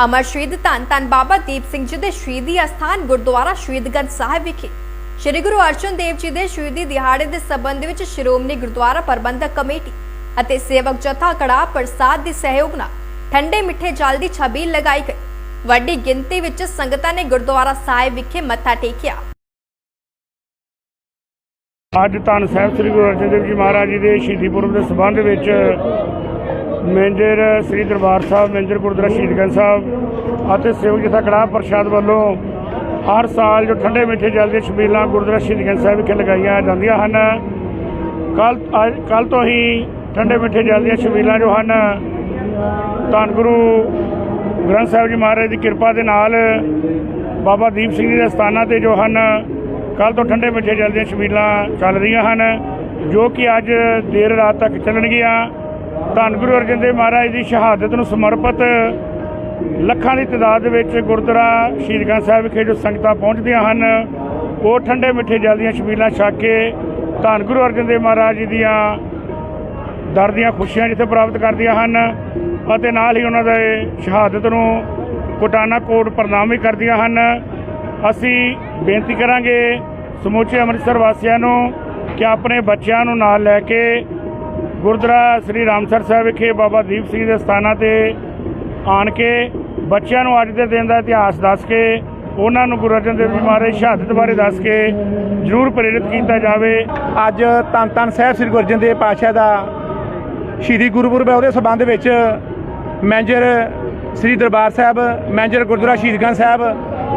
ਅਮਰ ਸ਼ਹੀਦ ਧੰਨ ਧੰਨ ਬਾਬਾ ਦੀਪ ਸਿੰਘ ਜੀ ਦੇ ਸ਼ਹੀਦੀ ਅਸਥਾਨ ਗੁਰਦੁਆਰਾ ਸ਼ਹੀਦਗੰਜ ਸਾਹਿਬ ਵਿਖੇ। ਸ੍ਰੀ ਗੁਰੂ ਅਰਜਨ ਦੇਵ ਜੀ ਦੇ ਸ਼ਹੀਦੀ ਦਿਹਾੜੇ ਦੇ ਸੰਬੰਧ ਵਿੱਚ ਸ਼੍ਰੋਮਣੀ ਗੁਰਦੁਆਰਾ ਪ੍ਰਬੰਧਕ ਕਮੇਟੀ ਅਤੇ ਸੇਵਕ ਜਥਾ ਕੜਾ ਪ੍ਰਸਾਦ ਦੇ ਸਹਿਯੋਗ ਨਾਲ ਠੰਡੇ ਮਿੱਠੇ ਜਲ ਦੀ ਛਬੀਲ ਲਗਾਈ ਗਈ। ਵੱਡੀ ਗਿਣਤੀ ਵਿੱਚ ਸੰਗਤਾਂ ਨੇ ਗੁਰਦੁਆਰਾ ਸਾਹਿਬ ਵਿਖੇ ਮੱਥਾ ਟੇਕਿਆ। ਅੱਜ ਧੰਨ ਸਾਹਿਬ ਸ੍ਰੀ ਗੁਰੂ ਅਰਜਨ ਦੇਵ ਜੀ ਮਹਾਰਾਜ ਜੀ ਦੇ ਸ਼ਹੀਦੀ ਪੁਰਬ ਦੇ ਸਬੰਧ ਵਿੱਚ ਮੇਜਰ ਸ੍ਰੀ ਦਰਬਾਰ ਸਾਹਿਬ, ਮੇਜਰ ਗੁਰਦੁਆਰਾ ਸ਼ਹੀਦਗੰਜ ਸਾਹਿਬ ਅਤੇ ਸੇਵਕ ਜਥਾ ਕੜਾਹ ਪ੍ਰਸ਼ਾਦ ਵੱਲੋਂ ਹਰ ਸਾਲ ਜੋ ਠੰਡੇ ਮਿੱਠੇ ਜਲ ਦੀਆਂ ਛਬੀਲਾਂ ਗੁਰਦੁਆਰਾ ਸ਼ਹੀਦਗੰਜ ਸਾਹਿਬ ਵਿਖੇ ਲਗਾਈਆਂ ਜਾਂਦੀਆਂ ਹਨ ਕੱਲ ਕੱਲ ਤੋਂ ਹੀ ਠੰਡੇ ਮਿੱਠੇ ਜਲ ਦੀਆਂ ਛਬੀਲਾਂ ਜੋ ਹਨ, ਧੰਨ ਗੁਰੂ ਗ੍ਰੰਥ ਸਾਹਿਬ ਜੀ ਮਹਾਰਾਜ ਦੀ ਕਿਰਪਾ ਦੇ ਨਾਲ ਬਾਬਾ ਦੀਪ ਸਿੰਘ ਜੀ ਦੇ ਸਥਾਨਾਂ ਤੇ ਜੋ ਹਨ ਕੱਲ ਤੋਂ ਠੰਡੇ ਮਿੱਠੇ ਜਲ ਦੀਆਂ ਛਬੀਲਾਂ ਚੱਲ ਰਹੀਆਂ ਹਨ, ਜੋ ਕਿ ਅੱਜ ਦੇਰ ਰਾਤ ਤੱਕ ਚੱਲਣਗੀਆਂ। ਧੰਨ ਗੁਰੂ ਅਰਜਨ ਦੇਵ ਮਹਾਰਾਜ ਦੀ ਸ਼ਹਾਦਤ ਨੂੰ ਸਮਰਪਿਤ ਲੱਖਾਂ ਦੀ ਤਾਦਾਦ ਵਿੱਚ ਗੁਰਦੁਆਰਾ ਸ਼ਹੀਦਗੰਜ ਸਾਹਿਬ ਵਿਖੇ ਜੋ ਸੰਗਤਾਂ ਪਹੁੰਚਦੀਆਂ ਹਨ, ਉਹ ਠੰਡੇ ਮਿੱਠੇ ਜਲ ਦੀਆਂ ਛਬੀਲਾਂ ਛਕ ਕੇ ਧੰਨ ਗੁਰੂ ਅਰਜਨ ਦੇਵ ਮਹਾਰਾਜ ਜੀ ਦੀਆਂ ਦਰ ਦੀਆਂ ਖੁਸ਼ੀਆਂ ਜਿੱਥੇ ਪ੍ਰਾਪਤ ਕਰਦੀਆਂ ਹਨ ਅਤੇ ਨਾਲ ਹੀ ਉਹਨਾਂ ਦੇ ਸ਼ਹਾਦਤ ਨੂੰ ਕੋਟਾਨਾ ਕੋਟ ਪ੍ਰਣਾਮ ਵੀ ਕਰਦੀਆਂ ਹਨ। ਅਸੀਂ ਬੇਨਤੀ ਕਰਾਂਗੇ ਸਮੁੱਚੇ ਅੰਮ੍ਰਿਤਸਰ ਵਾਸੀਆਂ ਨੂੰ ਕਿ ਆਪਣੇ ਬੱਚਿਆਂ ਨੂੰ ਨਾਲ ਲੈ ਕੇ ਗੁਰਦੁਆਰਾ ਸ੍ਰੀ ਰਾਮਸਰ ਸਾਹਿਬ ਵਿਖੇ ਬਾਬਾ ਦੀਪ ਸਿੰਘ ਦੇ ਸਥਾਨਾਂ ਤੇ ਆਣ ਕੇ ਬੱਚਿਆਂ ਨੂੰ ਅੱਜ ਦੇ ਦਿਨ ਦਾ ਇਤਿਹਾਸ ਦੱਸ ਕੇ, ਉਹਨਾਂ ਨੂੰ ਗੁਰੂ ਅਰਜਨ ਦੇਵ ਜੀ ਮਹਾਰਾਜ ਸ਼ਹਾਦਤ ਬਾਰੇ ਦੱਸ ਕੇ ਜ਼ਰੂਰ ਪ੍ਰੇਰਿਤ ਕੀਤਾ ਜਾਵੇ। ਅੱਜ ਧੰਨ ਧੰਨ ਸਾਹਿਬ ਸ੍ਰੀ ਗੁਰੂ ਅਰਜਨ ਦੇਵ ਪਾਤਸ਼ਾਹ ਦਾ ਸ਼ਹੀਦੀ ਗੁਰਪੁਰਬ ਹੈ। ਉਹਦੇ ਸਬੰਧ ਵਿੱਚ ਮੈਨੇਜਰ ਸ੍ਰੀ ਦਰਬਾਰ ਸਾਹਿਬ, ਮੈਨੇਜਰ ਗੁਰਦੁਆਰਾ ਸ਼ਹੀਦਗੰਜ ਸਾਹਿਬ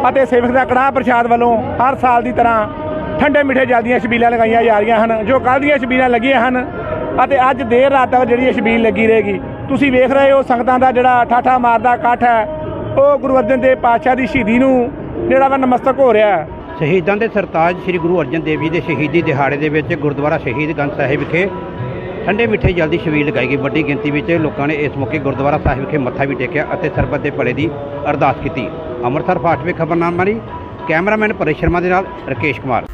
ਅਤੇ ਸੇਵਕ ਦਾ ਕੜਾਹ ਪ੍ਰਸ਼ਾਦ ਵੱਲੋਂ ਹਰ ਸਾਲ ਦੀ ਤਰ੍ਹਾਂ ਠੰਡੇ ਮਿੱਠੇ ਜਲ ਦੀਆਂ ਛਬੀਲਾਂ ਲਗਾਈਆਂ ਜਾ ਰਹੀਆਂ ਹਨ, ਜੋ ਕੱਲ੍ਹ ਦੀਆਂ ਛਬੀਲਾਂ ਲੱਗੀਆਂ ਹਨ। ਅਤੇ ਅੱਜ ਦੇਰ ਰਾਤ ਤੱਕ ਜਿਹੜੀ ਇਹ ਛਬੀਲ ਲੱਗੀ ਰਹੇਗੀ। ਤੁਸੀਂ ਵੇਖ ਰਹੇ ਹੋ ਸੰਗਤਾਂ ਦਾ ਜਿਹੜਾ ਠਾਠਾ ਮਾਰਦਾ ਇਕੱਠ ਹੈ। ਉਹ ਗੁਰੂ ਅਰਜਨ ਦੇਵ ਪਾਤਸ਼ਾਹ ਦੀ ਸ਼ਹੀਦੀ ਨੂੰ ਜਿਹੜਾ ਵਾ ਨਮਸਤਕ ਹੋ ਰਿਹਾ ਹੈ। ਸ਼ਹੀਦਾਂ ਦੇ ਸਰਤਾਜ ਸ੍ਰੀ ਗੁਰੂ ਅਰਜਨ ਦੇਵ ਜੀ ਦੇ ਸ਼ਹੀਦੀ ਦਿਹਾੜੇ ਦੇ ਵਿੱਚ ਗੁਰਦੁਆਰਾ ਸ਼ਹੀਦਗੰਜ ਸਾਹਿਬ ਵਿਖੇ ਠੰਡੇ ਮਿੱਠੇ ਜਲ ਦੀ ਛਬੀਲ ਲਗਾਈ ਗਈ। ਵੱਡੀ ਗਿਣਤੀ ਵਿੱਚ ਲੋਕਾਂ ਨੇ ਇਸ ਮੌਕੇ ਗੁਰਦੁਆਰਾ ਸਾਹਿਬ ਵਿਖੇ ਮੱਥਾ ਵੀ ਟੇਕਿਆ ਅਤੇ ਸਰਬੱਤ ਦੇ ਭਲੇ ਦੀ ਅਰਦਾਸ ਕੀਤੀ। ਅੰਮ੍ਰਿਤਸਰ ਫਾਸਟ ਵੇ ਖਬਰਨਾਮਾ ਲਈ ਕੈਮਰਾਮੈਨ ਪਰੇਸ਼ ਸ਼ਰਮਾ ਦੇ ਨਾਲ ਰਕੇਸ਼ ਕੁਮਾਰ।